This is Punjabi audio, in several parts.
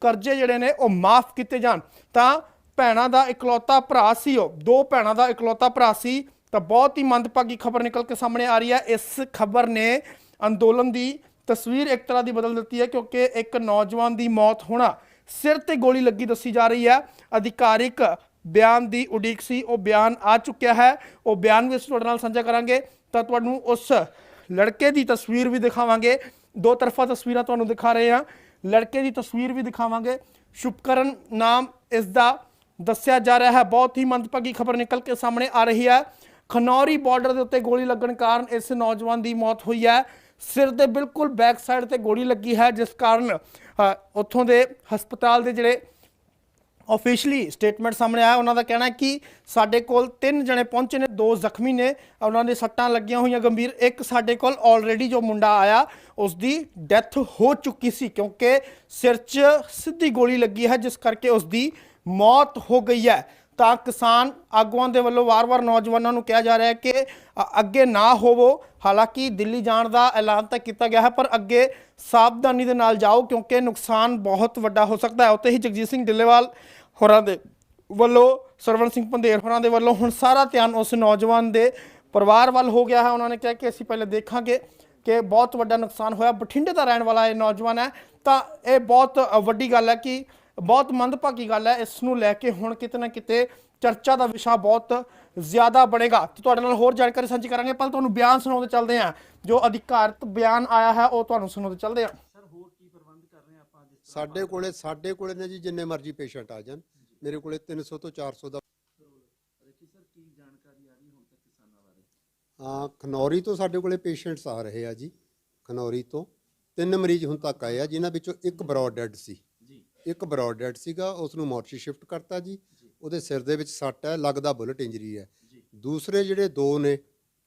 ਕਰਜ਼ੇ ਜਿਹੜੇ ਨੇ ਉਹ ਮਾਫ ਕੀਤੇ ਜਾਣ। ਤਾਂ ਭੈਣਾਂ ਦਾ ਇਕਲੌਤਾ ਭਰਾ ਸੀ ਉਹ। ਦੋ ਭੈਣਾਂ ਦਾ ਇਕਲੌਤਾ ਭਰਾ ਸੀ। ਤਾਂ ਬਹੁਤ ਹੀ ਮੰਦਭਾਗੀ ਖਬਰ ਨਿਕਲ ਕੇ ਸਾਹਮਣੇ ਆ ਰਹੀ ਹੈ। ਇਸ ਖਬਰ ਨੇ ਅੰਦੋਲਨ ਦੀ ਤਸਵੀਰ ਇੱਕ ਤਰ੍ਹਾਂ ਦੀ ਬਦਲ ਦਿੱਤੀ ਹੈ ਕਿਉਂਕਿ ਇੱਕ ਨੌਜਵਾਨ ਦੀ ਮੌਤ ਹੋਣਾ ਸਿਰ ਤੇ ਗੋਲੀ ਲੱਗੀ ਦੱਸੀ ਜਾ ਰਹੀ ਹੈ। ਅਧਿਕਾਰਿਕ ਬਿਆਨ ਦੀ ਉਡੀਕ ਸੀ। ਉਹ ਬਿਆਨ ਆ ਚੁੱਕਿਆ ਹੈ। ਉਹ ਬਿਆਨ ਵੀ ਅਸੀਂ ਤੁਹਾਡੇ ਨਾਲ ਸਾਂਝਾ ਕਰਾਂਗੇ। ਤਾਂ ਤੁਹਾਨੂੰ ਉਸ ਲੜਕੇ ਦੀ ਤਸਵੀਰ ਵੀ ਦਿਖਾਵਾਂਗੇ। ਦੋ ਤਰਫਾ ਤਸਵੀਰਾਂ ਤੁਹਾਨੂੰ ਦਿਖਾ ਰਹੇ ਹਾਂ। ਲੜਕੇ ਦੀ ਤਸਵੀਰ ਵੀ ਦਿਖਾਵਾਂਗੇ। ਸ਼ੁਭਕਰਨ ਨਾਮ ਇਸ ਦਾ ਦੱਸਿਆ ਜਾ ਰਿਹਾ ਹੈ। ਬਹੁਤ ਹੀ ਮੰਦਭਾਗੀ ਖਬਰ ਨਿਕਲ ਕੇ ਸਾਹਮਣੇ ਆ ਰਹੀ ਹੈ। ਖਨੌਰੀ ਬਾਰਡਰ ਦੇ ਉੱਤੇ ਗੋਲੀ ਲੱਗਣ ਕਾਰਨ ਇਸ ਨੌਜਵਾਨ ਦੀ ਮੌਤ ਹੋਈ ਹੈ। ਸਿਰ ਦੇ ਬਿਲਕੁਲ ਬੈਕ ਸਾਈਡ ਤੇ ਗੋਲੀ ਲੱਗੀ ਹੈ, ਜਿਸ ਕਾਰਨ ਉੱਥੋਂ ਦੇ ਹਸਪਤਾਲ ਦੇ ਜਿਹੜੇ ਆਫੀਸ਼ੀਅਲੀ ਸਟੇਟਮੈਂਟ ਸਾਹਮਣੇ ਆਇਆ। ਉਹਨਾਂ ਦਾ ਕਹਿਣਾ ਹੈ ਕਿ ਸਾਡੇ ਕੋਲ ਤਿੰਨ ਜਣੇ ਪਹੁੰਚੇ ਨੇ, ਦੋ ਜ਼ਖਮੀ ਨੇ। ਉਹਨਾਂ ਦੇ ਸੱਟਾਂ ਲੱਗੀਆਂ ਹੋਈਆਂ ਗੰਭੀਰ। ਇੱਕ ਸਾਡੇ ਕੋਲ ਆਲਰੇਡੀ ਜੋ ਮੁੰਡਾ ਆਇਆ ਉਸ ਦੀ ਡੈਥ ਹੋ ਚੁੱਕੀ ਸੀ, ਕਿਉਂਕਿ ਸਿਰ 'ਚ ਸਿੱਧੀ ਗੋਲੀ ਲੱਗੀ ਹੈ, ਜਿਸ ਕਰਕੇ ਉਸ ਦੀ ਮੌਤ ਹੋ ਗਈ ਹੈ। ਤਾਂ ਕਿਸਾਨ ਆਗੂਆਂ ਦੇ ਵੱਲੋਂ ਵਾਰ-ਵਾਰ ਨੌਜਵਾਨਾਂ ਨੂੰ ਕਿਹਾ ਜਾ ਰਿਹਾ ਹੈ ਕਿ ਅੱਗੇ ਨਾ ਹੋਵੋ। ਹਾਲਾਂਕਿ ਦਿੱਲੀ ਜਾਣ ਦਾ ਐਲਾਨ ਤਾਂ ਕੀਤਾ ਗਿਆ ਹੈ, ਪਰ ਅੱਗੇ ਸਾਵਧਾਨੀ ਦੇ ਨਾਲ ਜਾਓ, ਕਿਉਂਕਿ ਨੁਕਸਾਨ ਬਹੁਤ ਵੱਡਾ ਹੋ ਸਕਦਾ ਹੈ। ਉੱਤੇ ਹੀ ਜਗਜੀਤ ਸਿੰਘ ਢਿੱਲੇਵਾਲ ਹੋਰਾਂ ਦੇ ਵੱਲੋਂ, ਸਰਵਣ ਸਿੰਘ ਪੰਧੇਰ ਹੋਰਾਂ ਦੇ ਵੱਲੋਂ ਹੁਣ ਸਾਰਾ ਧਿਆਨ ਉਸ ਨੌਜਵਾਨ ਦੇ ਪਰਿਵਾਰ ਵੱਲ ਹੋ ਗਿਆ ਹੈ। ਉਹਨਾਂ ਨੇ ਕਿਹਾ ਕਿ ਅਸੀਂ ਪਹਿਲੇ ਦੇਖਾਂਗੇ ਕਿ ਬਹੁਤ ਵੱਡਾ ਨੁਕਸਾਨ ਹੋਇਆ। ਬਠਿੰਡੇ ਦਾ ਰਹਿਣ ਵਾਲਾ ਇਹ ਨੌਜਵਾਨ ਹੈ। ਤਾਂ ਇਹ ਬਹੁਤ ਵੱਡੀ ਗੱਲ ਹੈ ਕਿ ਬਹੁਤ ਮੰਦਭਾਗੀ ਗੱਲ ਹੈ। ਇਸ ਨੂੰ ਲੈ ਕੇ ਹੁਣ ਕਿਤੇ ਨਾ ਕਿਤੇ ਚਰਚਾ ਦਾ ਵਿਸ਼ਾ ਬਹੁਤ ਜ਼ਿਆਦਾ ਬਣੇਗਾ। ਤੇ ਤੁਹਾਡੇ ਨਾਲ ਹੋਰ ਜਾਣਕਾਰੀ ਸਾਂਝੀ ਕਰਾਂਗੇ। ਪਰ ਤੁਹਾਨੂੰ ਬਿਆਨ ਸੁਣਾਉਂਦੇ ਚੱਲਦੇ ਹਾਂ। ਜੋ ਅਧਿਕਾਰਤ ਬਿਆਨ ਆਇਆ ਹੈ, ਉਹ ਤੁਹਾਨੂੰ ਸੁਣਾਉਂਦੇ ਚੱਲਦੇ ਆ ਸਾਡੇ ਕੋਲੇ ਸਾਡੇ ਕੋਲੇ ਨੇ ਜੀ ਜਿੰਨੇ ਮਰਜ਼ੀ ਪੇਸ਼ੈਂਟ ਆ ਜਾਣ। ਮੇਰੇ ਕੋਲੇ 300 ਤੋਂ 400 ਦਾ ਹਾਂ ਖਨੌਰੀ ਤੋਂ ਸਾਡੇ ਕੋਲੇ ਪੇਸ਼ੈਂਟਸ ਆ ਰਹੇ ਆ ਜੀ ਖਨੌਰੀ ਤੋਂ। ਤਿੰਨ ਮਰੀਜ਼ ਹੁਣ ਤੱਕ ਆਏ ਆ ਜਿਨ੍ਹਾਂ ਵਿੱਚੋਂ ਇੱਕ ਬਰੌਡ ਡੈਡ ਸੀ। ਇੱਕ ਬਰੌਡ ਡੈਡ ਸੀਗਾ ਉਸ ਨੂੰ ਮੋਰਚੀ ਸ਼ਿਫਟ ਕਰਤਾ ਜੀ। ਉਹਦੇ ਸਿਰ ਦੇ ਵਿੱਚ ਸੱਟ ਹੈ ਲੱਗਦਾ ਬੁਲਟ ਇੰਜਰੀ ਹੈ। ਦੂਸਰੇ ਜਿਹੜੇ ਦੋ ਨੇ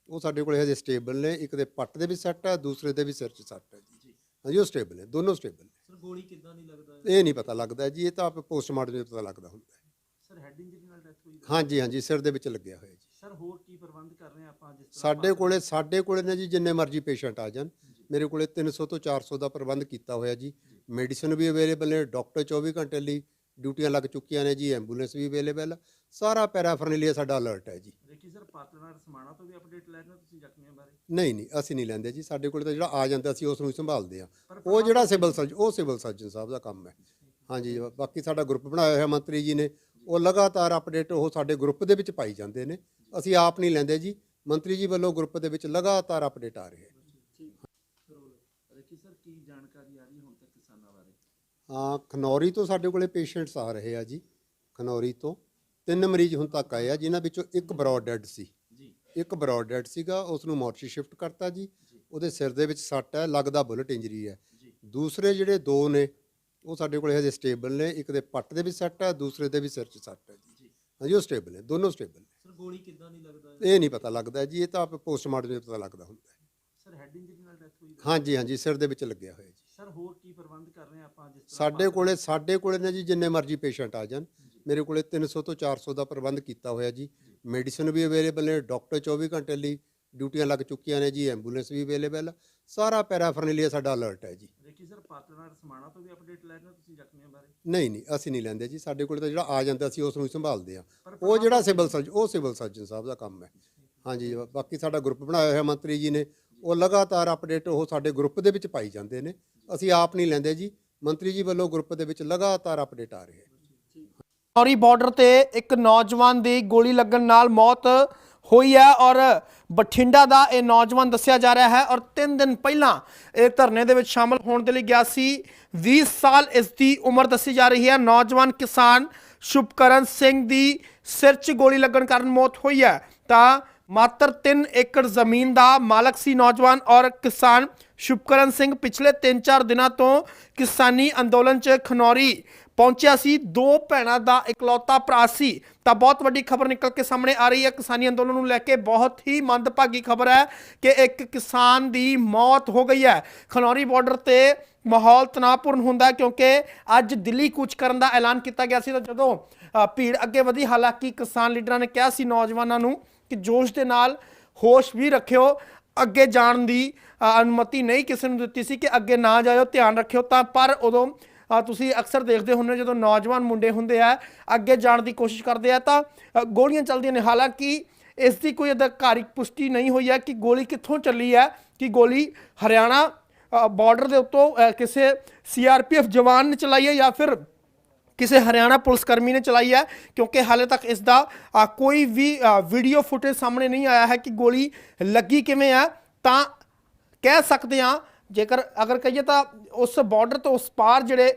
ਉਹ ਸਾਡੇ ਕੋਲੇ ਹਜੇ ਸਟੇਬਲ ਨੇ। ਇੱਕ ਦੇ ਪੱਟ ਦੇ ਵਿੱਚ ਸੱਟ ਹੈ ਦੂਸਰੇ ਦੇ ਵੀ ਸਿਰ 'ਚ ਸੱਟ ਹੈ ਜੀ। ਹਾਂਜੀ ਉਹ ਸਟੇਬਲ ਨੇ ਦੋਨੋਂ ਸਟੇਬਲ ਨੇ। ਗੋਲੀ ਕਿੱਦਾਂ ਨਹੀਂ ਲੱਗਦਾ ਇਹ ਨਹੀਂ ਪਤਾ ਲੱਗਦਾ ਜੀ ਇਹ ਤਾਂ ਆਪ ਪੋਸਟਮਾਰਟਮ ਵਿੱਚ ਪਤਾ ਲੱਗਦਾ ਹੁੰਦਾ ਹੈ। ਸਰ ਹੈਡ ਇੰਜਰੀ ਨਾਲ ਡੈਥ ਹੋਈ ਹਾਂਜੀ ਹਾਂਜੀ ਸਿਰ ਦੇ ਵਿੱਚ ਲੱਗਿਆ ਹੋਇਆ ਜੀ। ਸਰ ਹੋਰ ਕੀ ਪ੍ਰਬੰਧ ਕਰ ਰਹੇ ਆ ਆਪਾਂ ਜਿਸ ਤਰ੍ਹਾਂ ਸਾਡੇ ਕੋਲੇ ਸਾਡੇ ਕੋਲੇ ਨੇ ਜੀ ਜਿੰਨੇ ਮਰਜ਼ੀ ਪੇਸ਼ੈਂਟ ਆ ਜਾਣ। ਮੇਰੇ ਕੋਲੇ 300 ਤੋਂ 400 ਦਾ ਪ੍ਰਬੰਧ ਕੀਤਾ ਹੋਇਆ ਜੀ। ਮੈਡੀਸਨ ਵੀ ਅਵੇਲੇਬਲ ਹੈ ਡਾਕਟਰ 24 ਘੰਟੇ ਲਈ ਡਿਊਟੀਆਂ ਲੱਗ ਚੁੱਕੀਆਂ ਨੇ ਜੀ ਐਂਬੂਲੈਂਸ ਵੀ ਅਵੇਲੇਬਲ ਸਾਰਾ ਪੈਰਾਫਰਨਲੀ ਸਾਡਾ ਅਲਰਟ ਹੈ ਜੀ। ਦੇਖੀ ਸਰ ਪਾਤਨਾਰ ਸਮਾਣਾ ਤੋਂ ਵੀ ਅਪਡੇਟ ਲੈ ਰਹੇ ਹੋ ਤੁਸੀਂ ਜ਼ਖਮੀਆਂ ਬਾਰੇ? ਨਹੀਂ ਨਹੀਂ ਅਸੀਂ ਨਹੀਂ ਲੈਂਦੇ ਜੀ ਸਾਡੇ ਕੋਲੇ ਤਾਂ ਜਿਹੜਾ ਆ ਜਾਂਦਾ ਅਸੀਂ ਉਸ ਨੂੰ ਹੀ ਸੰਭਾਲਦੇ ਆ ਉਹ ਜਿਹੜਾ ਸਿਵਲ ਸਰਜਨ ਉਹ ਸਿਵਲ ਸਰਜਨ ਸਾਹਿਬ ਦਾ ਕੰਮ ਹੈ। ਹਾਂਜੀ ਬਾਕੀ ਸਾਡਾ ਗਰੁੱਪ ਬਣਾਇਆ ਹੋਇਆ ਮੰਤਰੀ ਜੀ ਨੇ ਉਹ ਲਗਾਤਾਰ ਅਪਡੇਟ ਉਹ ਸਾਡੇ ਗਰੁੱਪ ਦੇ ਵਿੱਚ ਪਾਈ ਜਾਂਦੇ ਨੇ। ਅਸੀਂ ਆਪ ਨਹੀਂ ਲੈਂਦੇ ਜੀ ਮੰਤਰੀ ਜੀ ਵੱਲੋਂ ਗਰੁੱਪ ਦੇ ਵਿੱਚ ਲਗਾਤਾਰ ਅਪਡੇਟ ਆ ਰਹੇ ਹੈ ਦੇਖੀ ਸਰ ਕੀ ਜਾਣਕਾਰੀ ਆ ਰਹੀ ਹੈ ਹੁਣ ਤੱਕ ਕਿਸਾਨਾਂ ਬਾਰੇ ਹਾਂ ਖਨੌਰੀ ਤੋਂ ਸਾਡੇ ਕੋਲੇ ਪੇਸ਼ੈਂਟਸ ਆ ਰਹੇ ਆ ਜੀ ਖਨੌਰੀ ਤੋਂ। ਤਿੰਨ ਮਰੀਜ਼ ਹੁਣ ਤੱਕ ਆਏ ਆ ਜਿਨ੍ਹਾਂ ਵਿੱਚੋਂ ਇੱਕ ਬਰੌਡ ਡੈਡ ਸੀ। ਜੀ। ਇੱਕ ਬਰੌਡ ਡੈਡ ਸੀਗਾ ਉਸ ਨੂੰ ਮੋਰਚੀ ਸ਼ਿਫਟ ਕਰਤਾ ਜੀ। ਉਹਦੇ ਸਿਰ ਦੇ ਵਿੱਚ ਸੱਟ ਹੈ ਲੱਗਦਾ ਬੁਲਟ ਇੰਜਰੀ ਹੈ। ਦੂਸਰੇ ਜਿਹੜੇ ਦੋ ਨੇ ਉਹ ਸਾਡੇ ਕੋਲੇ ਹਜੇ ਸਟੇਬਲ ਨੇ ਇੱਕ ਦੇ ਪੱਟ ਦੇ ਵਿੱਚ ਸੱਟ ਹੈ ਦੂਸਰੇ ਦੇ ਵੀ ਸਿਰ 'ਚ ਸੱਟ ਹੈ ਜੀ। ਹਾਂਜੀ ਉਹ ਸਟੇਬਲ ਨੇ ਦੋਨੋਂ ਸਟੇਬਲ ਨੇ। ਸਰ ਗੋਲੀ ਕਿੱਦਾਂ ਨਹੀਂ ਲੱਗਦਾ ਇਹ ਨਹੀਂ ਪਤਾ ਲੱਗਦਾ ਜੀ ਇਹ ਤਾਂ ਆਪ ਪੋਸਟਮਾਰਟਮ ਵਿੱਚ ਪਤਾ ਲੱਗਦਾ ਹੁੰਦਾ ਹੈ। ਸਰ ਹੈਡ ਇੰਜਰੀ ਨਾਲ ਡੈਥ ਹੋਈ ਹਾਂਜੀ ਹਾਂਜੀ ਸਿਰ ਦੇ ਵਿੱਚ ਲੱਗਿਆ ਹੋਇਆ ਜੀ। ਸਰ ਹੋਰ ਕੀ ਪ੍ਰਬੰਧ ਕਰ ਰਹੇ ਆ ਆਪਾਂ ਜਿਸ ਤਰ੍ਹਾਂ ਸਾਡੇ ਕੋਲੇ ਸਾਡੇ ਕੋਲੇ ਨੇ ਜੀ ਜਿੰਨੇ ਮਰਜ਼ੀ ਪੇਸ਼ੈਂਟ ਆ ਜਾਣ। ਮੇਰੇ ਕੋਲੇ 300 ਤੋਂ 400 ਦਾ ਪ੍ਰਬੰਧ ਕੀਤਾ ਹੋਇਆ ਜੀ। ਮੈਡੀਸਨ ਵੀ ਅਵੇਲੇਬਲ ਨੇ ਡਾਕਟਰ 24 ਘੰਟੇ ਲਈ ਡਿਊਟੀਆਂ ਲੱਗ ਚੁੱਕੀਆਂ ਨੇ ਜੀ ਐਂਬੂਲੈਂਸ ਵੀ ਅਵੇਲੇਬਲ ਸਾਰਾ ਪੈਰਾਫਰਨਲੀ ਸਾਡਾ ਅਲਰਟ ਹੈ ਜੀ। ਦੇਖੀ ਸਰ ਪਾਤਨਾਰ ਸਮਾਣਾ ਤੋਂ ਵੀ ਅਪਡੇਟ ਲੈ ਰਹੇ ਹੋ ਤੁਸੀਂ ਜ਼ਖਮੀਆਂ ਬਾਰੇ? ਨਹੀਂ ਨਹੀਂ ਅਸੀਂ ਨਹੀਂ ਲੈਂਦੇ ਜੀ। ਸਾਡੇ ਕੋਲੇ ਤਾਂ ਜਿਹੜਾ ਆ ਜਾਂਦਾ ਅਸੀਂ ਉਸ ਨੂੰ ਹੀ ਸੰਭਾਲਦੇ ਆ ਉਹ ਜਿਹੜਾ ਸਿਵਲ ਸਰਜਨ ਉਹ ਸਿਵਲ ਸਰਜਨ ਸਾਹਿਬ ਦਾ ਕੰਮ ਹੈ। ਹਾਂਜੀ ਬਾਕੀ ਸਾਡਾ ਗਰੁੱਪ ਬਣਾਇਆ ਹੋਇਆ ਮੰਤਰੀ ਜੀ ਨੇ। ਉਹ ਲਗਾਤਾਰ ਅਪਡੇਟ ਉਹ ਸਾਡੇ ਗਰੁੱਪ ਦੇ ਵਿੱਚ ਪਾਈ ਜਾਂਦੇ ਨੇ। ਅਸੀਂ ਆਪ ਨਹੀਂ ਲੈਂਦੇ ਜੀ। ਮੰਤਰੀ ਜੀ ਵੱਲੋਂ ਗਰੁੱਪ ਦੇ ਵਿੱਚ ਲਗਾਤਾਰ ਅਪਡੇਟ ਆ ਰਹੇ ਹੈ। ਖਨੌਰੀ ਬਾਰਡਰ ਤੇ ਇੱਕ ਨੌਜਵਾਨ ਦੀ ਗੋਲੀ ਲੱਗਣ ਨਾਲ ਮੌਤ ਹੋਈ ਹੈ ਔਰ ਬਠਿੰਡਾ ਦਾ ਇਹ ਨੌਜਵਾਨ ਦੱਸਿਆ ਜਾ ਰਿਹਾ ਹੈ ਔਰ 3 ਦਿਨ ਪਹਿਲਾਂ ਇਹ ਧਰਨੇ ਦੇ ਵਿੱਚ ਸ਼ਾਮਲ ਹੋਣ ਦੇ ਲਈ ਗਿਆ ਸੀ। 20 ਸਾਲ ਇਸ ਦੀ ਉਮਰ ਦੱਸੀ ਜਾ ਰਹੀ ਹੈ। ਨੌਜਵਾਨ ਕਿਸਾਨ ਸ਼ੁਭਕਰਨ ਸਿੰਘ ਦੀ ਸਿਰ 'ਚ ਗੋਲੀ ਲੱਗਣ ਕਾਰਨ ਮੌਤ ਹੋਈ ਹੈ। ਤਾਂ ਮਾਤਰ 3 ਏਕੜ ਜ਼ਮੀਨ ਦਾ ਮਾਲਕ ਸੀ ਨੌਜਵਾਨ ਔਰ ਕਿਸਾਨ ਸ਼ੁਭਕਰਨ ਸਿੰਘ ਪਿਛਲੇ 3-4 ਦਿਨਾਂ ਤੋਂ ਕਿਸਾਨੀ ਅੰਦੋਲਨ 'ਚ ਖਨੌਰੀ ਪਹੁੰਚਿਆ ਸੀ। ਦੋ ਭੈਣਾਂ ਦਾ ਇਕਲੌਤਾ ਭਰਾ ਸੀ। ਤਾਂ ਬਹੁਤ ਵੱਡੀ ਖਬਰ ਨਿਕਲ ਕੇ ਸਾਹਮਣੇ ਆ ਰਹੀ ਹੈ। ਕਿਸਾਨੀ ਅੰਦੋਲਨ ਨੂੰ ਲੈ ਕੇ ਬਹੁਤ ਹੀ ਮੰਦਭਾਗੀ ਖਬਰ ਹੈ ਕਿ ਇੱਕ ਕਿਸਾਨ ਦੀ ਮੌਤ ਹੋ ਗਈ ਹੈ। ਖਨੌਰੀ ਬਾਰਡਰ ਤੇ ਮਾਹੌਲ ਤਣਾਅਪੂਰਨ ਹੁੰਦਾ ਕਿਉਂਕਿ ਅੱਜ ਦਿੱਲੀ ਕੂਚ ਕਰਨ ਦਾ ਐਲਾਨ ਕੀਤਾ ਗਿਆ ਸੀ। ਤਾਂ ਜਦੋਂ ਭੀੜ ਅੱਗੇ ਵਧੀ, ਹਾਲਾਂਕਿ ਕਿਸਾਨ ਲੀਡਰਾਂ ਨੇ ਕਿਹਾ ਸੀ ਨੌਜਵਾਨਾਂ ਨੂੰ ਕਿ ਜੋਸ਼ ਦੇ ਨਾਲ ਹੋਸ਼ ਵੀ ਰੱਖਿਓ। ਅੱਗੇ ਜਾਣ ਦੀ ਅਨੁਮਤੀ ਨਹੀਂ ਕਿਸੇ ਨੂੰ ਦਿੱਤੀ ਸੀ ਕਿ ਅੱਗੇ ਨਾ ਜਾਇਓ ਧਿਆਨ ਰੱਖਿਓ। ਤਾਂ ਪਰ ਉਦੋਂ ਤੁਸੀਂ ਅਕਸਰ ਦੇਖਦੇ ਹੁੰਦੇ ਜਦੋਂ ਨੌਜਵਾਨ ਮੁੰਡੇ ਹੁੰਦੇ ਆ ਅੱਗੇ ਜਾਣ ਦੀ ਕੋਸ਼ਿਸ਼ ਕਰਦੇ ਆ ਤਾਂ ਗੋਲੀਆਂ ਚੱਲਦੀਆਂ ਨੇ। ਹਾਲਾਂਕਿ ਇਸ ਦੀ ਕੋਈ ਅਧਿਕਾਰਿਕ ਪੁਸ਼ਟੀ ਨਹੀਂ ਹੋਈ ਹੈ ਕਿ ਗੋਲੀ ਕਿੱਥੋਂ ਚੱਲੀ ਹੈ ਕਿ ਗੋਲੀ ਹਰਿਆਣਾ ਬਾਰਡਰ ਦੇ ਉੱਤੋਂ ਅ, ਕਿਸੇ ਸੀਆਰਪੀਐਫ ਜਵਾਨ ਨੇ ਚਲਾਈ ਹੈ ਜਾਂ ਫਿਰ ਕਿਸੇ ਹਰਿਆਣਾ ਪੁਲਿਸ ਕਰਮੀ ਨੇ ਚਲਾਈ ਹੈ, ਕਿਉਂਕਿ ਹਾਲੇ ਤੱਕ ਇਸ ਦਾ ਕੋਈ ਵੀ ਵੀਡੀਓ ਫੁਟੇਜ ਸਾਹਮਣੇ ਨਹੀਂ ਆਇਆ ਹੈ ਕਿ ਗੋਲੀ ਲੱਗੀ ਕਿਵੇਂ ਹੈ, ਤਾਂ ਕਹਿ ਸਕਦੇ ਹਾਂ, ਜੇਕਰ ਅਗਰ ਕਹੀਏ ਤਾਂ ਉਸ ਬਾਰਡਰ ਤੋਂ ਉਸ ਪਾਰ ਜਿਹੜੇ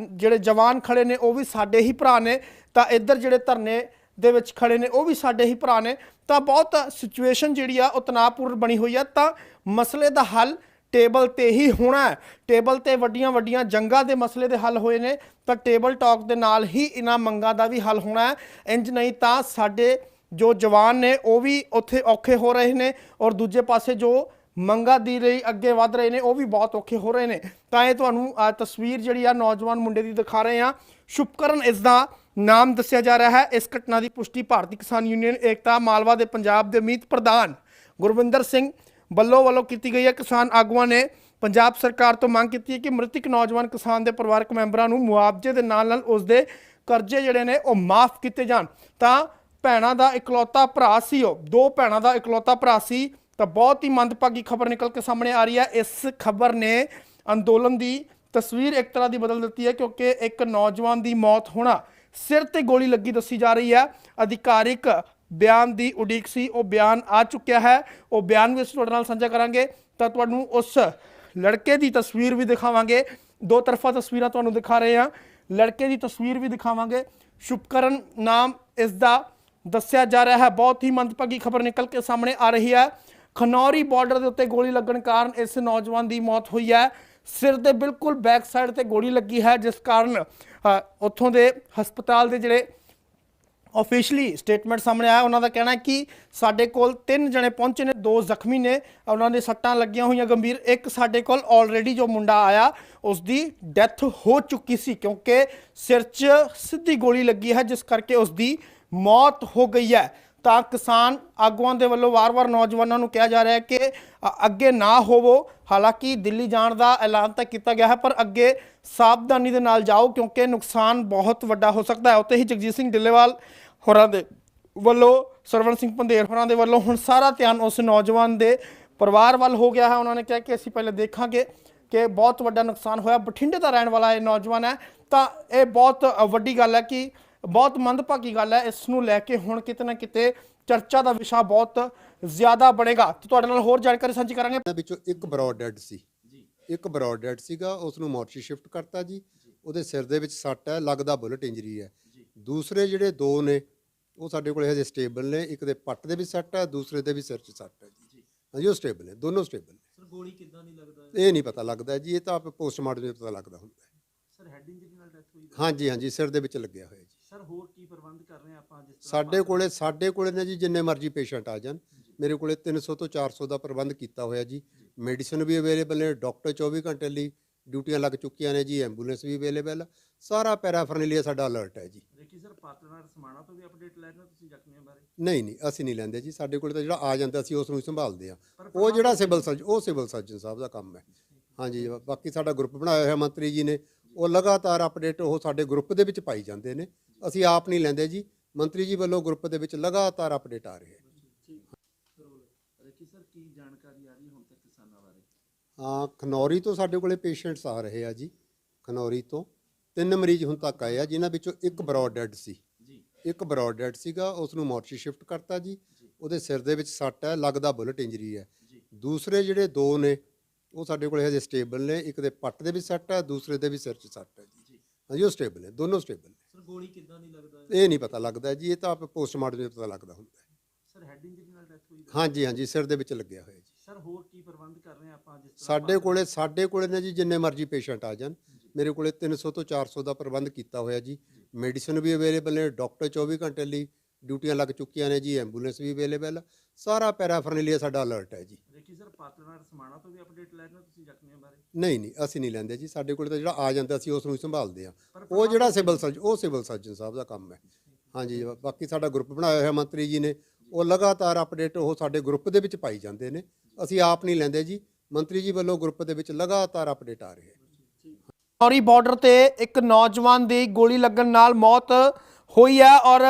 ਜਿਹੜੇ ਜਵਾਨ ਖੜੇ ਨੇ, ਉਹ ਵੀ ਸਾਡੇ ਹੀ ਭਰਾ ਨੇ, ਤਾਂ ਇੱਧਰ ਜਿਹੜੇ ਧਰਨੇ ਦੇ ਵਿੱਚ ਖੜੇ ਨੇ, ਉਹ ਵੀ ਸਾਡੇ ਹੀ ਭਰਾ ਨੇ, ਤਾਂ ਬਹੁਤ ਸਿਚੁਏਸ਼ਨ ਜਿਹੜੀ ਆ, ਉਹ ਤਣਾਅਪੂਰਨ ਬਣੀ ਹੋਈ ਆ, ਤਾਂ ਮਸਲੇ ਦਾ ਹੱਲ ਟੇਬਲ ਤੇ ਹੀ ਹੋਣਾ ਟੇਬਲ ਤੇ ਵੱਡੀਆਂ ਵੱਡੀਆਂ ਜੰਗਾਂ ਦੇ ਮਸਲੇ ਦੇ ਹੱਲ ਹੋਏ ਨੇ, ਤਾਂ ਟੇਬਲ ਟਾਕ ਦੇ ਨਾਲ ਹੀ ਇਹਨਾਂ ਮੰਗਾਂ ਦਾ ਵੀ ਹੱਲ ਹੋਣਾ ਹੈ। ਇੰਜ ਨਹੀਂ ਤਾਂ ਸਾਡੇ ਜੋ ਜਵਾਨ ਨੇ, ਉਹ ਵੀ ਉੱਥੇ ਔਖੇ ਹੋ ਰਹੇ ਨੇ ਔਰ ਦੂਜੇ ਪਾਸੇ ਜੋ ਮੰਗਾਂ ਦੀ ਲਈ ਅੱਗੇ ਵਧ ਰਹੇ ਨੇ, ਉਹ ਵੀ ਬਹੁਤ ਔਖੇ ਹੋ ਰਹੇ ਨੇ। ਤਾਂ ਇਹ ਤੁਹਾਨੂੰ ਤਸਵੀਰ ਜਿਹੜੀ ਆ ਨੌਜਵਾਨ ਮੁੰਡੇ ਦੀ ਦਿਖਾ ਰਹੇ ਆ ਸ਼ੁਭਕਰਨ ਇਸ ਦਾ ਨਾਮ ਦੱਸਿਆ ਜਾ ਰਿਹਾ ਹੈ। ਇਸ ਘਟਨਾ ਦੀ ਪੁਸ਼ਟੀ ਭਾਰਤੀ ਕਿਸਾਨ ਯੂਨੀਅਨ ਏਕਤਾ ਮਾਲਵਾ ਦੇ ਪੰਜਾਬ ਦੇ ਮੀਤ ਪ੍ਰਧਾਨ ਗੁਰਵਿੰਦਰ ਸਿੰਘ ਬੱਲੋ ਵੱਲੋਂ ਕੀਤੀ ਗਈ ਹੈ। ਕਿਸਾਨ ਆਗੂਆਂ ਨੇ ਪੰਜਾਬ ਸਰਕਾਰ ਤੋਂ ਮੰਗ ਕੀਤੀ ਹੈ ਕਿ ਮ੍ਰਿਤਕ ਨੌਜਵਾਨ ਕਿਸਾਨ ਦੇ ਪਰਿਵਾਰਕ ਮੈਂਬਰਾਂ ਨੂੰ ਮੁਆਵਜ਼ੇ ਦੇ ਨਾਲ ਨਾਲ ਉਸ ਦੇ ਕਰਜ਼ੇ ਜਿਹੜੇ ਨੇ ਉਹ ਮਾਫ ਕੀਤੇ ਜਾਣ। ਤਾਂ ਭੈਣਾਂ ਦਾ ਇਕਲੌਤਾ ਭਰਾ ਸੀ ਉਹ। ਦੋ ਭੈਣਾਂ ਦਾ ਇਕਲੌਤਾ ਭਰਾ ਸੀ। ਤਾਂ ਬਹੁਤ ਹੀ ਮੰਦਭਾਗੀ ਖਬਰ ਨਿਕਲ ਕੇ ਸਾਹਮਣੇ ਆ ਰਹੀ ਹੈ। ਇਸ ਖਬਰ ਨੇ ਅੰਦੋਲਨ ਦੀ ਤਸਵੀਰ ਇੱਕ ਤਰ੍ਹਾਂ ਦੀ ਬਦਲ ਦਿੱਤੀ ਹੈ ਕਿਉਂਕਿ ਇੱਕ ਨੌਜਵਾਨ ਦੀ ਮੌਤ ਹੋਣਾ ਸਿਰ ਤੇ ਗੋਲੀ ਲੱਗੀ ਦੱਸੀ ਜਾ ਰਹੀ ਹੈ। ਅਧਿਕਾਰਿਕ ਬਿਆਨ ਦੀ ਉਡੀਕ ਸੀ, ਉਹ ਬਿਆਨ ਆ ਚੁੱਕਿਆ ਹੈ, ਉਹ ਬਿਆਨ ਵੀ ਅਸੀਂ ਤੁਹਾਡੇ ਨਾਲ ਸਾਂਝਾ ਕਰਾਂਗੇ। ਤਾਂ ਤੁਹਾਨੂੰ ਉਸ ਲੜਕੇ ਦੀ ਤਸਵੀਰ ਵੀ ਦਿਖਾਵਾਂਗੇ। ਦੋ ਤਰਫਾ ਤਸਵੀਰਾਂ ਤੁਹਾਨੂੰ ਦਿਖਾ ਰਹੇ ਹਾਂ। ਲੜਕੇ ਦੀ ਤਸਵੀਰ ਵੀ ਦਿਖਾਵਾਂਗੇ। ਸ਼ੁਭਕਰਨ ਨਾਮ ਇਸ ਦਾ ਦੱਸਿਆ ਜਾ ਰਿਹਾ ਹੈ। ਬਹੁਤ ਹੀ ਮੰਦਭਾਗੀ ਖਬਰ ਨਿਕਲ ਕੇ ਸਾਹਮਣੇ ਆ ਰਹੀ ਹੈ। ਖਨੌਰੀ ਬਾਰਡਰ ਦੇ ਉੱਤੇ ਗੋਲੀ ਲੱਗਣ ਕਾਰਨ ਇਸ ਨੌਜਵਾਨ ਦੀ ਮੌਤ ਹੋਈ ਹੈ। ਸਿਰ ਦੇ ਬਿਲਕੁਲ ਬੈਕ ਸਾਈਡ ਤੇ ਗੋਲੀ ਲੱਗੀ ਹੈ, ਜਿਸ ਕਾਰਨ ਉੱਥੋਂ ਦੇ ਹਸਪਤਾਲ ਦੇ ਜਿਹੜੇ ਆਫੀਸ਼ੀਅਲੀ ਸਟੇਟਮੈਂਟ ਸਾਹਮਣੇ ਆਇਆ। ਉਹਨਾਂ ਦਾ ਕਹਿਣਾ ਹੈ ਕਿ ਸਾਡੇ ਕੋਲ ਤਿੰਨ ਜਣੇ ਪਹੁੰਚੇ ਨੇ, ਦੋ ਜ਼ਖਮੀ ਨੇ। ਉਹਨਾਂ ਦੇ ਸੱਟਾਂ ਲੱਗੀਆਂ ਹੋਈਆਂ ਗੰਭੀਰ। ਇੱਕ ਸਾਡੇ ਕੋਲ ਆਲਰੇਡੀ ਜੋ ਮੁੰਡਾ ਆਇਆ ਉਸ ਦੀ ਡੈਥ ਹੋ ਚੁੱਕੀ ਸੀ ਕਿਉਂਕਿ ਸਿਰ 'ਚ ਸਿੱਧੀ ਗੋਲੀ ਲੱਗੀ ਹੈ, ਜਿਸ ਕਰਕੇ ਉਸ ਦੀ ਮੌਤ ਹੋ ਗਈ ਹੈ। ਤਾਂ ਕਿਸਾਨ ਆਗੂਆਂ ਦੇ ਵੱਲੋਂ ਵਾਰ-ਵਾਰ ਨੌਜਵਾਨਾਂ ਨੂੰ ਕਿਹਾ ਜਾ ਰਿਹਾ ਹੈ ਕਿ ਅੱਗੇ ਨਾ ਹੋਵੋ। ਹਾਲਾਂਕਿ ਦਿੱਲੀ ਜਾਣ ਦਾ ਐਲਾਨ ਤਾਂ ਕੀਤਾ ਗਿਆ ਹੈ, ਪਰ ਅੱਗੇ ਸਾਵਧਾਨੀ ਦੇ ਨਾਲ ਜਾਓ ਕਿਉਂਕਿ ਨੁਕਸਾਨ ਬਹੁਤ ਵੱਡਾ ਹੋ ਸਕਦਾ ਹੈ। ਉੱਤੇ ਹੀ ਜਗਜੀਤ ਸਿੰਘ ਢਿੱਲੇਵਾਲ ਹੋਰਾਂ ਦੇ ਵੱਲੋਂ ਸਰਵਣ ਸਿੰਘ ਪੰਧੇਰ ਹੋਰਾਂ ਦੇ ਵੱਲੋਂ ਹੁਣ ਸਾਰਾ ਧਿਆਨ ਉਸ ਨੌਜਵਾਨ ਦੇ ਪਰਿਵਾਰ ਵੱਲ ਹੋ ਗਿਆ ਹੈ। ਉਹਨਾਂ ਨੇ ਕਿਹਾ ਕਿ ਅਸੀਂ ਪਹਿਲੇ ਦੇਖਾਂਗੇ ਕਿ ਬਹੁਤ ਵੱਡਾ ਨੁਕਸਾਨ ਹੋਇਆ। ਬਠਿੰਡੇ ਦਾ ਰਹਿਣ ਵਾਲਾ ਇਹ ਨੌਜਵਾਨ ਹੈ। ਤਾਂ ਇਹ ਬਹੁਤ ਵੱਡੀ ਗੱਲ ਹੈ ਕਿ ਬਹੁਤ ਮੰਦਭਾਗੀ ਗੱਲ ਹੈ। ਇਸ ਨੂੰ ਲੈ ਕੇ ਹੁਣ ਕਿਤੇ ਨਾ ਕਿਤੇ ਚਰਚਾ ਦਾ ਵਿਸ਼ਾ ਬਹੁਤ ਜ਼ਿਆਦਾ ਬਣੇਗਾ। ਤੇ ਤੁਹਾਡੇ ਨਾਲ ਹੋਰ ਜਾਣਕਾਰੀ ਸਾਂਝੀ ਕਰਾਂਗੇ। ਇਹਨਾਂ ਵਿੱਚੋਂ ਇੱਕ ਬਰੌਡ ਡੈਡ ਸੀ। ਇੱਕ ਬਰੌਡ ਡੈਡ ਸੀਗਾ। ਉਸ ਨੂੰ ਮੋਰਚੀ ਸ਼ਿਫਟ ਕਰਤਾ ਜੀ। ਉਹਦੇ ਸਿਰ ਦੇ ਵਿੱਚ ਸੱਟ ਹੈ। ਲੱਗਦਾ ਬੁਲਟ ਇੰਜਰੀ ਹੈ। ਦੂਸਰੇ ਜਿਹੜੇ ਦੋ ਨੇ ਉਹ ਸਾਡੇ ਕੋਲੇ ਹਜੇ ਸਟੇਬਲ ਨੇ ਇੱਕ ਦੇ ਪੱਟ ਦੇ ਵੀ ਸੱਟ ਹੈ ਦੂਸਰੇ ਦੇ ਵੀ ਸਿਰ 'ਚ ਸੱਟ ਹੈ ਜੀ। ਹਾਂਜੀ ਉਹ ਸਟੇਬਲ ਨੇ ਦੋਨੋਂ ਸਟੇਬਲ ਨੇ। ਸਰ ਗੋਲੀ ਕਿੱਦਾਂ ਨਹੀਂ ਲੱਗਦਾ ਇਹ ਨਹੀਂ ਪਤਾ ਲੱਗਦਾ ਜੀ ਇਹ ਤਾਂ ਆਪ ਪੋਸਟਮਾਰਟਮ ਦੇ ਪਤਾ ਲੱਗਦਾ ਹੁੰਦਾ ਹੈ। ਸਰ ਹੈਡ ਇੰਜਰੀ ਨਾਲ ਡੈਥ ਹੋਈ ਹਾਂਜੀ ਹਾਂਜੀ ਸਿਰ ਦੇ ਵਿੱਚ ਲੱਗਿਆ ਹੋਇਆ ਜੀ। ਸਰ ਹੋਰ ਕੀ ਪ੍ਰਬੰਧ ਕਰ ਰਹੇ ਆ ਆਪਾਂ ਜਿਸ ਤਰ੍ਹਾਂ ਸਾਡੇ ਕੋਲੇ ਸਾਡੇ ਕੋਲੇ ਨੇ ਜੀ ਜਿੰਨੇ ਮਰਜ਼ੀ ਪੇਸ਼ੈਂਟ ਆ ਜਾਣ। ਮੇਰੇ ਕੋਲੇ 300 ਤੋਂ 400 ਦਾ ਪ੍ਰਬੰਧ ਕੀਤਾ ਹੋਇਆ ਜੀ। ਮੈਡੀਸਨ ਵੀ ਅਵੇਲੇਬਲ ਨੇ ਡਾਕਟਰ 24 ਘੰਟੇ ਲਈ ਡਿਊਟੀਆਂ ਲੱਗ ਚੁੱਕੀਆਂ ਨੇ ਜੀ ਐਂਬੂਲੈਂਸ ਵੀ ਅਵੇਲੇਬਲ ਸਾਰਾ ਪੈਰਾਫਰਨਲੀਆ ਸਾਡਾ ਅਲਰਟ ਹੈ ਜੀ। ਦੇਖੀ ਸਰ ਪਾਤੜਾਰ ਸਮਾਣਾ ਤੋਂ ਵੀ ਅਪਡੇਟ ਲੈ ਰਹੇ ਹੋ ਤੁਸੀਂ ਜ਼ਖਮੀਆਂ ਬਾਰੇ। ਨਹੀਂ ਨਹੀਂ ਅਸੀਂ ਨਹੀਂ ਲੈਂਦੇ ਜੀ ਸਾਡੇ ਕੋਲ ਤਾਂ ਜਿਹੜਾ ਆ ਜਾਂਦਾ ਅਸੀਂ ਉਸ ਨੂੰ ਹੀ ਸੰਭਾਲਦੇ ਆ ਉਹ ਜਿਹੜਾ ਸਿਵਲ ਸਰਜਨ ਉਹ ਸਿਵਲ ਸਰਜਨ ਸਾਹਿਬ ਦਾ ਕੰਮ ਹੈ। ਹਾਂਜੀ ਬਾਕੀ ਸਾਡਾ ਗਰੁੱਪ ਬਣਾਇਆ ਹੋਇਆ ਮੰਤਰੀ ਜੀ ਨੇ ਉਹ ਲਗਾਤਾਰ ਅਪਡੇਟ ਉਹ ਸਾਡੇ ਗਰੁੱਪ ਦੇ ਵਿੱਚ ਪਾਈ ਜਾਂਦੇ ਨੇ। ਅਸੀਂ ਆਪ ਨਹੀਂ ਲੈਂਦੇ ਜੀ ਮੰਤਰੀ ਜੀ ਵੱਲੋਂ ਗਰੁੱਪ ਦੇ ਵਿੱਚ ਲਗਾਤਾਰ ਅਪਡੇਟ ਆ ਰਹੇ ਹੈ ਦੇਖੀ ਸਰ ਕੀ ਜਾਣਕਾਰੀ ਆ ਰਹੀ ਹੈ ਹੁਣ ਤੱਕ ਕਿਸਾਨਾਂ ਬਾਰੇ ਹਾਂ ਖਨੌਰੀ ਤੋਂ ਸਾਡੇ ਕੋਲੇ ਪੇਸ਼ੈਂਟਸ ਆ ਰਹੇ ਆ ਜੀ ਖਨੌਰੀ ਤੋਂ। ਤਿੰਨ ਮਰੀਜ਼ ਹੁਣ ਤੱਕ ਆਏ ਆ ਜਿਨ੍ਹਾਂ ਵਿੱਚੋਂ ਇੱਕ ਬਰੌਡ ਡੈਡ ਸੀ। ਜੀ। ਇੱਕ ਬਰੌਡ ਡੈਡ ਸੀਗਾ ਉਸ ਨੂੰ ਮੋਰਚੀ ਸ਼ਿਫਟ ਕਰਤਾ ਜੀ। ਉਹਦੇ ਸਿਰ ਦੇ ਵਿੱਚ ਸੱਟ ਹੈ ਲੱਗਦਾ ਬੁਲਟ ਇੰਜਰੀ ਹੈ। ਦੂਸਰੇ ਜਿਹੜੇ ਦੋ ਨੇ ਉਹ ਸਾਡੇ ਕੋਲੇ ਹਜੇ ਸਟੇਬਲ ਨੇ ਇੱਕ ਦੇ ਪੱਟ ਦੇ ਵੀ ਸੱਟ ਹੈ ਦੂਸਰੇ ਦੇ ਵੀ ਸਿਰ 'ਚ ਸੱਟ ਹੈ ਜੀ। ਹਾਂਜੀ ਉਹ ਸਟੇਬਲ ਨੇ ਦੋਨੋਂ ਸਟੇਬਲ ਨੇ। ਸਰ ਗੋਲੀ ਕਿੱਦਾਂ ਨਹੀਂ ਲੱਗਦਾ ਇਹ ਨਹੀਂ ਪਤਾ ਲੱਗਦਾ ਜੀ ਇਹ ਤਾਂ ਆਪ ਪੋਸਟਮਾਰਟਮ ਦੇ ਪਤਾ ਲੱਗਦਾ ਹੁੰਦਾ ਹੈ। ਸਰ ਹੈਡ ਇੰਜਰੀ ਨਾਲ ਡੈਥ ਹੋਈ ਹਾਂਜੀ ਹਾਂਜੀ ਸਿਰ ਦੇ ਵਿੱਚ ਲੱਗਿਆ ਹੋਇਆ ਜੀ। ਸਰ ਹੋਰ ਕੀ ਪ੍ਰਬੰਧ ਕਰ ਰਹੇ ਆ ਆਪਾਂ ਜਿਸ ਤਰ੍ਹਾਂ ਸਾਡੇ ਕੋਲੇ ਸਾਡੇ ਕੋਲੇ ਨੇ ਜੀ ਜਿੰਨੇ ਮਰਜ਼ੀ ਪੇਸ਼ੈਂਟ ਆ ਜਾਣ। ਮੇਰੇ ਕੋਲੇ 300 ਤੋਂ 400 ਦਾ ਪ੍ਰਬੰਧ ਕੀਤਾ ਹੋਇਆ ਜੀ। ਮੈਡੀਸਨ ਵੀ ਅਵੇਲੇਬਲ ਨੇ ਡਾਕਟਰ 24 ਘੰਟੇ ਲਈ ਡਿਊਟੀਆਂ ਲੱਗ ਚੁੱਕੀਆਂ ਨੇ ਜੀ ਐਂਬੂਲੈਂਸ ਵੀ ਅਵੇਲੇਬਲ ਸਾਰਾ ਪੈਰਾਫਰਨਲੀਆ ਸਾਡਾ ਅਲਰਟ ਹੈ ਜੀ। ਦੇਖੀ ਸਰ ਪਾਤੜਾਰ ਸਮਾਣਾ ਤੋਂ ਵੀ ਅਪਡੇਟ ਲੈ ਰਹੇ ਹੋ ਤੁਸੀਂ ਜ਼ਖਮੀਆਂ ਬਾਰੇ? ਨਹੀਂ ਨਹੀਂ ਅਸੀਂ ਨਹੀਂ ਲੈਂਦੇ ਜੀ। ਸਾਡੇ ਕੋਲ ਤਾਂ ਜਿਹੜਾ ਆ ਜਾਂਦਾ ਅਸੀਂ ਉਸ ਨੂੰ ਹੀ ਸੰਭਾਲਦੇ ਆ। ਉਹ ਜਿਹੜਾ ਸਿਵਲ ਸਰਜਨ ਉਹ ਸਿਵਲ ਸਰਜਨ ਸਾਹਿਬ ਦਾ ਕੰਮ ਹੈ। ਹਾਂਜੀ ਬਾਕੀ ਸਾਡਾ ਗਰੁੱਪ ਬਣਾਇਆ ਹੋਇਆ ਮੰਤਰੀ ਜੀ ਨੇ। ਉਹ ਲਗਾਤਾਰ ਅਪਡੇਟ ਉਹ ਸਾਡੇ ਗਰੁੱਪ ਦੇ ਵਿੱਚ ਪਾਈ ਜਾਂਦੇ ਨੇ। ਅਸੀਂ ਆਪ ਨਹੀਂ ਲੈਂਦੇ ਜੀ। ਮੰਤਰੀ ਜੀ ਵੱਲੋਂ ਗਰੁੱਪ ਦੇ ਵਿੱਚ ਲਗਾਤਾਰ ਅਪਡੇਟ ਆ ਰਹੇ ਹੈ। ਔਰੀ ਬਾਰਡਰ ਤੇ ਇੱਕ ਨੌਜਵਾਨ ਦੀ ਗੋਲੀ ਲੱਗਣ ਨਾਲ ਮੌਤ ਹੋਈ ਹੈ ਔਰ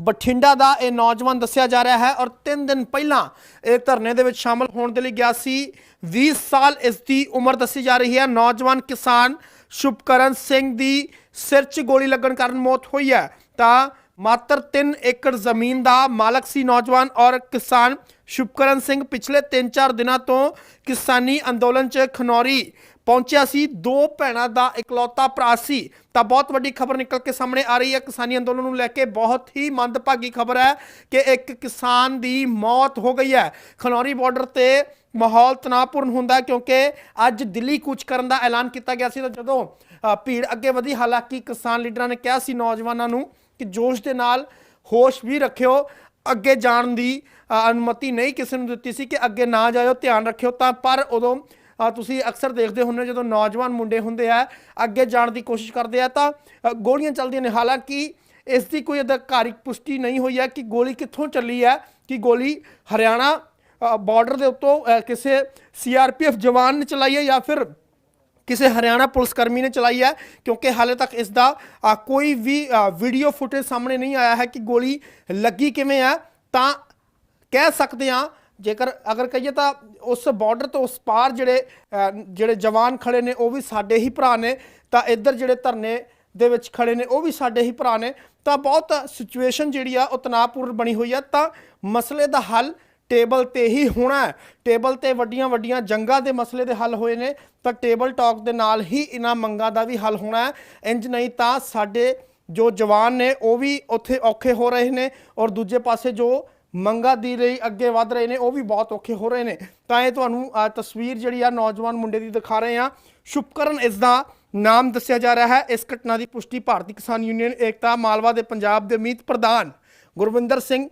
ਬਠਿੰਡਾ ਦਾ ਇਹ ਨੌਜਵਾਨ ਦੱਸਿਆ ਜਾ ਰਿਹਾ ਹੈ ਔਰ 3 ਦਿਨ ਪਹਿਲਾਂ ਇਹ ਧਰਨੇ ਦੇ ਵਿੱਚ ਸ਼ਾਮਲ ਹੋਣ ਦੇ ਲਈ ਗਿਆ ਸੀ। 20 ਸਾਲ ਇਸ ਦੀ ਉਮਰ ਦੱਸੀ ਜਾ ਰਹੀ ਹੈ। ਨੌਜਵਾਨ ਕਿਸਾਨ ਸ਼ੁਭਕਰਨ ਸਿੰਘ ਦੀ ਸਿਰ 'ਚ ਗੋਲੀ ਲੱਗਣ ਕਾਰਨ ਮੌਤ ਹੋਈ ਹੈ। ਤਾਂ ਮਾਤਰ 3 ਏਕੜ ਜ਼ਮੀਨ ਦਾ ਮਾਲਕ ਸੀ ਨੌਜਵਾਨ ਔਰ ਕਿਸਾਨ ਸ਼ੁਭਕਰਨ ਸਿੰਘ ਪਿਛਲੇ 3-4 ਦਿਨਾਂ ਤੋਂ ਕਿਸਾਨੀ ਅੰਦੋਲਨ 'ਚ ਖਨੌਰੀ ਪਹੁੰਚਿਆ ਸੀ। ਦੋ ਭੈਣਾਂ ਦਾ ਇਕਲੌਤਾ ਭਰਾ ਸੀ। ਤਾਂ ਬਹੁਤ ਵੱਡੀ ਖਬਰ ਨਿਕਲ ਕੇ ਸਾਹਮਣੇ ਆ ਰਹੀ ਹੈ। ਕਿਸਾਨੀ ਅੰਦੋਲਨ ਨੂੰ ਲੈ ਕੇ ਬਹੁਤ ਹੀ ਮੰਦਭਾਗੀ ਖਬਰ ਹੈ ਕਿ ਇੱਕ ਕਿਸਾਨ ਦੀ ਮੌਤ ਹੋ ਗਈ ਹੈ। ਖਨੌਰੀ ਬਾਰਡਰ ਤੇ ਮਾਹੌਲ ਤਣਾਅਪੂਰਨ ਹੁੰਦਾ ਕਿਉਂਕਿ ਅੱਜ ਦਿੱਲੀ ਕੂਚ ਕਰਨ ਦਾ ਐਲਾਨ ਕੀਤਾ ਗਿਆ ਸੀ। ਤਾਂ ਜਦੋਂ ਭੀੜ ਅੱਗੇ ਵਧੀ, ਹਾਲਾਂਕਿ ਕਿਸਾਨ ਲੀਡਰਾਂ ਨੇ ਕਿਹਾ ਸੀ ਨੌਜਵਾਨਾਂ ਨੂੰ ਕਿ ਜੋਸ਼ ਦੇ ਨਾਲ ਹੋਸ਼ ਵੀ ਰੱਖਿਓ। ਅੱਗੇ ਜਾਣ ਦੀ ਅਨੁਮਤੀ ਨਹੀਂ ਕਿਸੇ ਨੂੰ ਦਿੱਤੀ ਸੀ ਕਿ ਅੱਗੇ ਨਾ ਜਾਇਓ ਧਿਆਨ ਰੱਖਿਓ। ਤਾਂ ਪਰ ਉਦੋਂ ਤੁਸੀਂ ਅਕਸਰ ਦੇਖਦੇ ਹੁੰਦੇ ਹੋ ਜਦੋਂ ਨੌਜਵਾਨ ਮੁੰਡੇ ਹੁੰਦੇ ਆ ਅੱਗੇ ਜਾਣ ਦੀ ਕੋਸ਼ਿਸ਼ ਕਰਦੇ ਆ ਤਾਂ ਗੋਲੀਆਂ ਚੱਲਦੀਆਂ ਨੇ। ਹਾਲਾਂਕਿ ਇਸ ਦੀ ਕੋਈ ਅਧਿਕਾਰਿਕ ਪੁਸ਼ਟੀ ਨਹੀਂ ਹੋਈ ਹੈ ਕਿ ਗੋਲੀ ਕਿੱਥੋਂ ਚੱਲੀ ਹੈ ਕਿ ਗੋਲੀ ਹਰਿਆਣਾ ਬਾਰਡਰ ਦੇ ਉੱਤੋਂ ਅ, ਕਿਸੇ ਸੀਆਰਪੀਐਫ ਜਵਾਨ ਨੇ ਚਲਾਈ ਹੈ ਜਾਂ ਫਿਰ ਕਿਸੇ ਹਰਿਆਣਾ ਪੁਲਿਸ ਕਰਮੀ ਨੇ ਚਲਾਈ ਹੈ, ਕਿਉਂਕਿ ਹਾਲੇ ਤੱਕ ਇਸ ਦਾ ਕੋਈ ਵੀ ਵੀਡੀਓ ਫੁਟੇਜ ਸਾਹਮਣੇ ਨਹੀਂ ਆਇਆ ਹੈ ਕਿ ਗੋਲੀ ਲੱਗੀ ਕਿਵੇਂ ਹੈ, ਤਾਂ ਕਹਿ ਸਕਦੇ ਹਾਂ, ਜੇਕਰ ਅਗਰ ਕਹੀਏ ਤਾਂ ਉਸ ਬਾਰਡਰ ਤੋਂ ਉਸ ਪਾਰ ਜਿਹੜੇ ਜਿਹੜੇ ਜਵਾਨ ਖੜੇ ਨੇ, ਉਹ ਵੀ ਸਾਡੇ ਹੀ ਭਰਾ ਨੇ, ਤਾਂ ਇੱਧਰ ਜਿਹੜੇ ਧਰਨੇ ਦੇ ਵਿੱਚ ਖੜੇ ਨੇ, ਉਹ ਵੀ ਸਾਡੇ ਹੀ ਭਰਾ ਨੇ, ਤਾਂ ਬਹੁਤ ਸਿਚੁਏਸ਼ਨ ਜਿਹੜੀ ਆ, ਉਹ ਤਣਾਅਪੂਰਨ ਬਣੀ ਹੋਈ ਆ ਤਾਂ ਮਸਲੇ ਦਾ ਹੱਲ ਟੇਬਲ ਤੇ ਹੀ ਹੋਣਾ ਟੇਬਲ ਤੇ ਵੱਡੀਆਂ ਵੱਡੀਆਂ ਜੰਗਾਂ ਦੇ ਮਸਲੇ ਦੇ ਹੱਲ ਹੋਏ ਨੇ ਤਾਂ ਟੇਬਲ ਟਾਕ ਦੇ ਨਾਲ ਹੀ ਇਹਨਾਂ ਮੰਗਾਂ ਦਾ ਵੀ ਹੱਲ ਹੋਣਾ ਹੈ। ਇੰਜ ਨਹੀਂ ਤਾਂ ਸਾਡੇ ਜੋ ਜਵਾਨ ਨੇ ਉਹ ਵੀ ਉੱਥੇ ਔਖੇ ਹੋ ਰਹੇ ਨੇ ਔਰ ਦੂਜੇ ਪਾਸੇ ਜੋ ਮੰਗਾਂ ਦੀ ਲਈ ਅੱਗੇ ਵਧ ਰਹੇ ਨੇ ਉਹ ਵੀ ਬਹੁਤ ਔਖੇ ਹੋ ਰਹੇ ਨੇ। ਤਾਂ ਇਹ ਤੁਹਾਨੂੰ ਅਹ, ਤਸਵੀਰ ਜਿਹੜੀ ਆ ਨੌਜਵਾਨ ਮੁੰਡੇ ਦੀ ਦਿਖਾ ਰਹੇ ਆ ਸ਼ੁਭਕਰਨ ਇਸ ਦਾ ਨਾਮ ਦੱਸਿਆ ਜਾ ਰਿਹਾ ਹੈ। ਇਸ ਘਟਨਾ ਦੀ ਪੁਸ਼ਟੀ ਭਾਰਤੀ ਕਿਸਾਨ ਯੂਨੀਅਨ ਏਕਤਾ ਮਾਲਵਾ ਦੇ ਪੰਜਾਬ ਦੇ ਮੀਤ ਪ੍ਰਧਾਨ ਗੁਰਵਿੰਦਰ ਸਿੰਘ